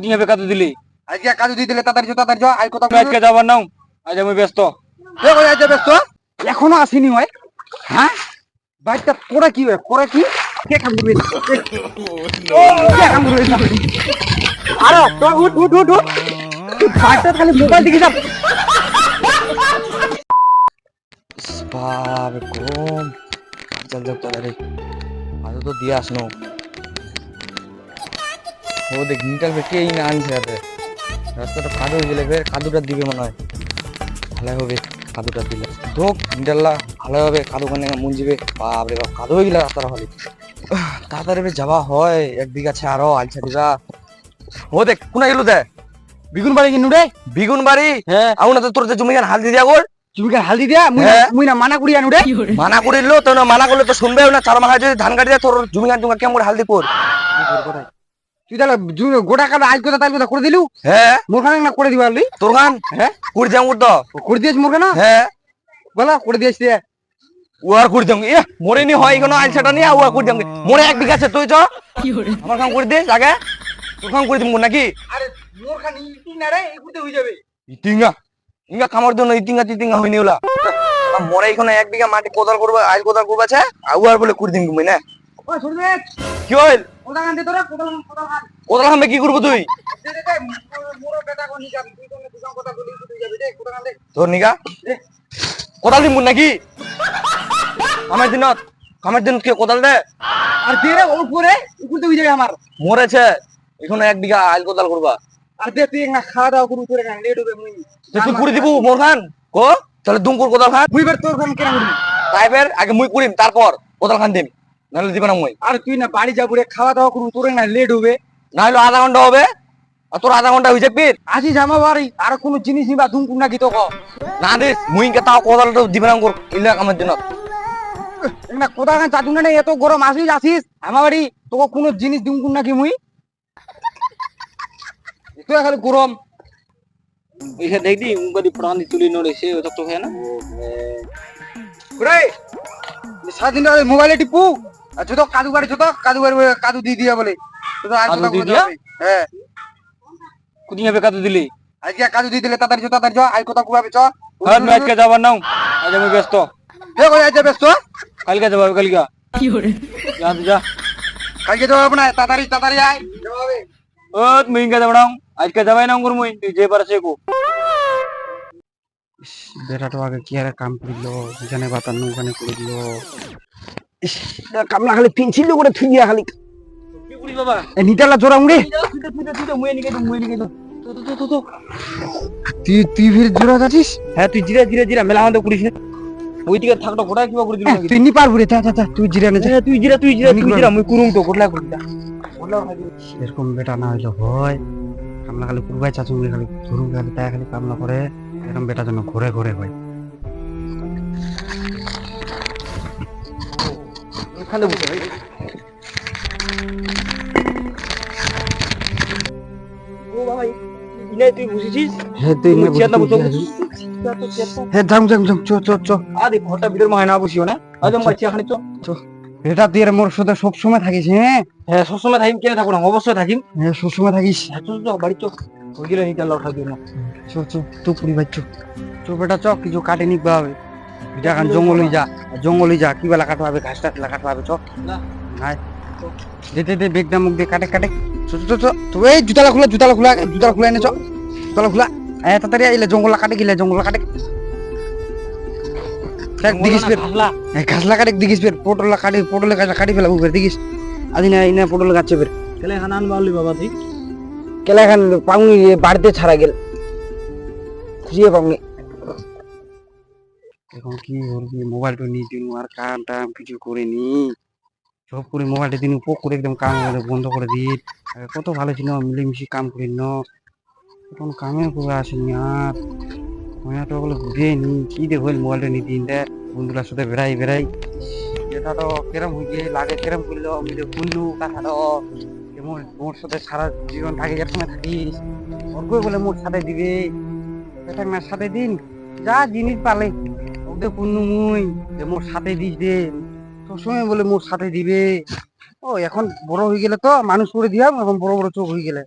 কোথায় হবে কাজু দিলি। আজকে কাজু দিয়ে দিলে তাড়াতাড়ি যাও তাড়াতাড়ি যাও আই কথা আজকে যাবার নাও আজ আমি ব্যস্ত। কই আজ ব্যস্ত। এখনও আসেনি হয় হ্যাঁ? বাইকটা করে কি হয় করে কি? কে কাম করবে? কে কাম করবে? আরে তো উঠ উঠ উঠ উঠ। বাইকটা খালি মোবাইল দিকে যা বাপ চল চল রে আজ তো দিয়ে আসনো ও দেখ নিটাল বেটে এই না আনছে হাতে। রাস্তাটা কাদু গেলে ফের কাদুটা দিবে মনে হয়। ভালো হবে কাদুটা দিলে। ধোক নিটাল্লা ভালো হবে কাদু কানে মুঞ্জিবে বাপ রে বাপ কাদু হয়ে গেলে রাস্তাটা ভালো তাড়াতাড়ি যাওয়া হয় এক বিঘা আছে আরও আলছা দিবা। ও দেখ কোনা গেল দে বিগুন বাড়ি কিনু রে বিগুন বাড়ি হ্যাঁ। আউ না তো তোর যে জমি গান হাল দিয়া গোল? তুমি কে হালদি দিয়া? মুই না- হ্যাঁ। মুই না মানা করি আনু রে। মানা করিল তো না মানা করলে তো শুনবে না চার মাস যদি ধান কাটি দেয় তোর জমি গান তোমাকে কেমন করে হালদি কর? তুই তাহলে গোটা কাটা আজ কথা তাই কথা করে দিলু? হ্যাঁ। মোর খানে না করে দিবা তোর গান? হ্যাঁ। তো। করে দিয়েছ মোর খানে হ্যাঁ। বলা করে দিয়েছ এ মরে নি হয় কোনো আলসাটা নিয়ে মরে এক বিঘা আছে তুই চ। আমার কাম করে দিস আগে। তোর কাম করে দিব নাকি? আরে মোর খানে ইতি না রে এগুতে হয়ে যাবে। ইটিঙ্গা ইঙ্গা কামার জন্য ইটিঙ্গা টিটিঙ্গা হয়নি ওলা। মরে এখানে এক বিঘা মাটি কোদাল করবে আইল কোদাল করবে আছে? আর বলে কুড়ি দিন তুমি না। কি হইল? গান কি করব তুই? তোর নিগা? কোদাল নাকি? দিনত দিনত কি কোদাল দে? আর দে রে ওর পরে হয়ে যাবে আমার। মরেছে। এখানে এক বিঘা আইল কোদাল করবা। আর দে তুই না খাওয়া দাওয়া করু তোরে গান লেট হবে মুই। তুই দিব মোর খান কো? তাহলে দুম কোদাল খান মুই বার তোর খান কেন করবি। তাইবের আগে মুই কুড়িম তারপর কোদাল খান দিম। নাহলে দিব না মই আর তুই না বাড়ি যাব রে খাওয়া দাওয়া করু তোরে না লেট হবে। না হলে আধা ঘণ্টা হবে। আর তোর আধা ঘণ্টা হয়ে যাবে আসি জামা বাড়ি আর কোনো জিনিস নিবা ধুম ধুমকুন নাকি তো ক না দিস মুই কে তাও কোদালটা দিবে না কর ইলা কামের দিনত না কোদা গান চাটু না এত গরম আসিস আসিস। আমার বাড়ি তোকে কোনো জিনিস ধুমকুন নাকি মুই? তুই খালি গরম। ইসে দেখদি উনকদি প্রাণী তুলি নড়ে সে তো তো হয় না। রে সারাদিন মোবাইলে টিপু। যত কাদু বাড়ি যত কাদু বাড়ি কাদু দিয়ে দিয়া বলে। আর দিয়ে? দিয়া? হ্যাঁ। কোথায় হবে কাদু দিলি? আজকে কাদু দিয়ে দিলে তাড়াতাড়ি যত তাড়াতাড়ি আই কথা চ। যাবার নাও। আজ আমি ব্যস্ত। হে কই আজ ব্যস্ত। কালকে যাব কালকে। যা তুই যা। কালকে যাব তাড়াতাড়ি তাড়াতাড়ি ও তুমি ইনকা যাব নাও। আজকে যাবাই না কর মুই তুই যে পারে কো। বেটাটা আগে কি আর কাম করিল এখানে বাতান ওখানে করে দিল। কামলা খালি পিনছিল করে থুই দিয়া খালি নিটালা জোরা উড়ে তুই তুই ফির যাচ্ছিস হ্যাঁ তুই জিরা জিরা জিরা মেলা হতে করিস না? ওই দিকে থাকতো গোটা কিবা করে দিবি তুই নি পারবি রে তা তা, তুই জিরা নে তুই জিরা তুই জিরা তুই জিরা মুই কুরুম তো গোটলা করে এরকম বেটা না হইলে হয়। কামলা খালি কুরবাই চাচু খালি খালি তাই খালি কামলা করে এরকম বেটা যেন ঘরে ঘরে হয়। এখানে বসে ভাই। ও ভাই ইনে তুই বুঝেছিস? হে তুই নে চেয়ার না বসে হে যাম যাম যাম চো চো চো। আদি ঘরটা ভিতর মা না বসিও না? আজ আমি এখানে চো। বেটা তুই মোর সাথে সব সময় থাকিস হ্যাঁ? হ্যাঁ সবসময় থাকিম কেন থাকব অবশ্যই থাকিম। হ্যাঁ সব সময় থাকিস বাড়ি চো। নিতে চো চো তো ভাই চো। চো বেটা চ কিছু কাটে নিক হবে এটা খান জঙ্গলে যা জঙ্গলে যা কি বেলা কাটবা হবে ঘাস টাটলা কাটবা হবে চ দে দে দে বেগটা মুখ দে কাটে কাটে। চো চো চো তো এই জুতালা খোলা জুতালা খোলা জুতালা খোলা এনে চ। জুতালা খোলা। এ তাড়াতাড়ি আইলে জঙ্গলা কাটে গিলে জঙ্গলা কাটে। দেখ দেখিস ফের। ঘাসলা। কাটে দেখিস ফের। পটলা কাটে পটলে গাছ কাটি ফেলাবো ফের দেখিস। আদি না ইনা পটল গাছ ফের। কেলে এখানে আনবা বলি বাবা তুই? কেলা খান পাউনি বাড়িতে ছাড়া গেল। খুঁজিয়ে পাউনি এখন কি করবি? মোবাইলটা নিয়ে দিন আর কাম টাম কিছু করে নি। সব করে মোবাইলটা দিন, পোক করে একদম কাম বন্ধ করে দিই কত ভালো ছিল, মিলেমিশে কাম করি ন। এখন কামে করে আসেনি আর। ময়নাটা বলে ঘুরে নি, কি দে হইল মোবাইলটা নিয়ে দিন দে বন্ধুরার সাথে বেড়াই বেড়াই। এটা তো কেরম হইলে লাগে কেরম করল মিলে কুল্লু কাঠাটো কেমন মোর সাথে সারা জীবন থাকে একসঙ্গে থাকিস। অর্ঘ বলে মোর সাথে দিবে। এটা না সাথে দিন যা জিনিস পালে মুই, যে মোর সাথে দিস দে। সবসময় বলে মোর সাথে দিবে। ও, এখন বড় হয়ে গেলে তো মানুষ করে দিয়াম এখন বড় বড় চোখ হয়ে গেলে।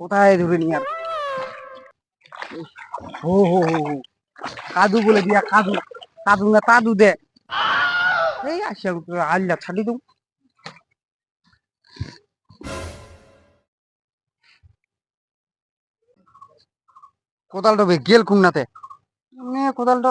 কোথায় ধরে নি আর? হো হো হো কাদু বলে দিয়া, কাদু। কাদু না তাদু দে। এই আসে আল্লাহ ছাড়ি দু কোদালটা গেল কুমনাতে কোদালটা।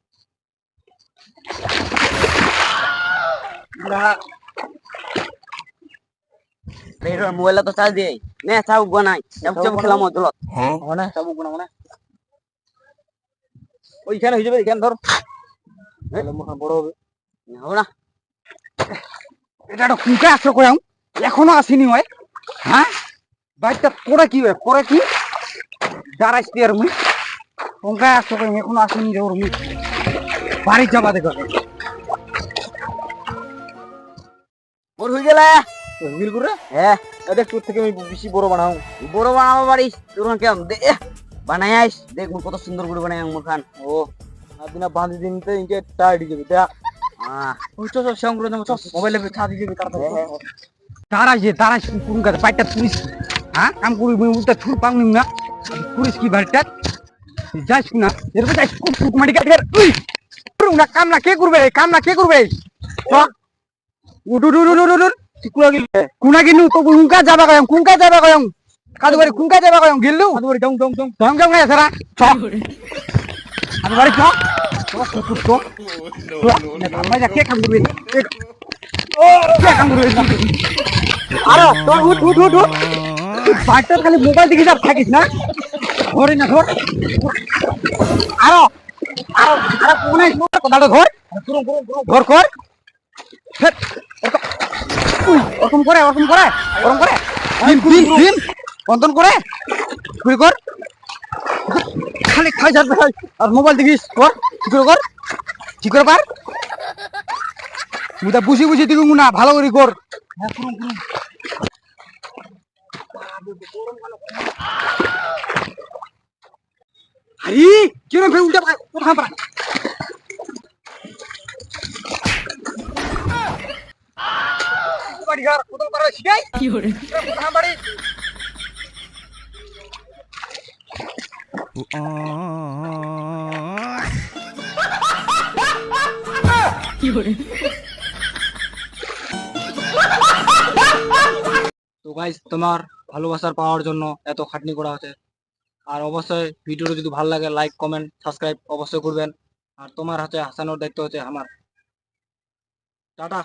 এখানে ধর বড় হবে হবে না এটা একটা কুঁকে আসো কয়াম এখনও আসেনি হয় হ্যাঁ বাইকটা করে কি হয় করে কি দাঁড়াইস তুই আর মুই কুঁকে আসো কয়াম এখনও আসেনি মুই বাড়ি যাবা দেখো হয়ে গেলে? বিল করে? হ্যাঁ। দেখ তোর থেকে আমি বেশি বড় বানাও বড় বানাবো পারিস তোর কেমন? দে বানাই আইস। দেখ মোর কত সুন্দর করে বানাই আমার খান। ও দিনা বাঁধি ইনকে টাইট যাবে ওই তো সব সঙ্গ করে দেবো মোবাইলে যে কোন কাজ পুলিশ হ্যাঁ? কাম করি উল্টা ছুট পাংনি না। পুলিশ কি বাড়িটা যাইস না। এরকম যাইস কুট মাটি না কে করবে? কাম না কে করবে উঠ উঠ উঠ উঠ উঠ কুনা গিলে তো কুনকা যাবা কয়ং কুনকা যাবা কয়ং কাদু বাড়ি কুনকা যাবা কয়ং গিললু কাদু বাড়ি জং জং জং জং জং নাই সারা বাড়ি উঠ বাচ্চার খালি মোবাইল দেখে সব থাকিস না ধরে না ধর আরও আরও আরও কোনে কথাটা ধর ধর কর ওরকম করে ওরকম করে ওরকম করে। দিন দিন দিন। বন্ধন করে তুই কর। খালি খাই যাবে আর মোবাইল দেখিস কর ঠিক করে। কর ঠিক করে পার। তা বুঝি বুঝি দিবি না ভালো করে কর। হ্যাঁ করুন করুন আরে কেন ফের উল্টা কোথায় পায় বাড়ি ঘর কোথাও পারে শিখাই কি করে? বাড়ি তো গাইজ তোমার ভালোবাসার পাওয়ার জন্য এত খাটনি করা হচ্ছে। আর অবশ্যই ভিডিওটা যদি ভালো লাগে লাইক কমেন্ট সাবস্ক্রাইব অবশ্যই করবেন। আর তোমার হাতে হাসানোর দায়িত্ব হচ্ছে আমার। টাটা।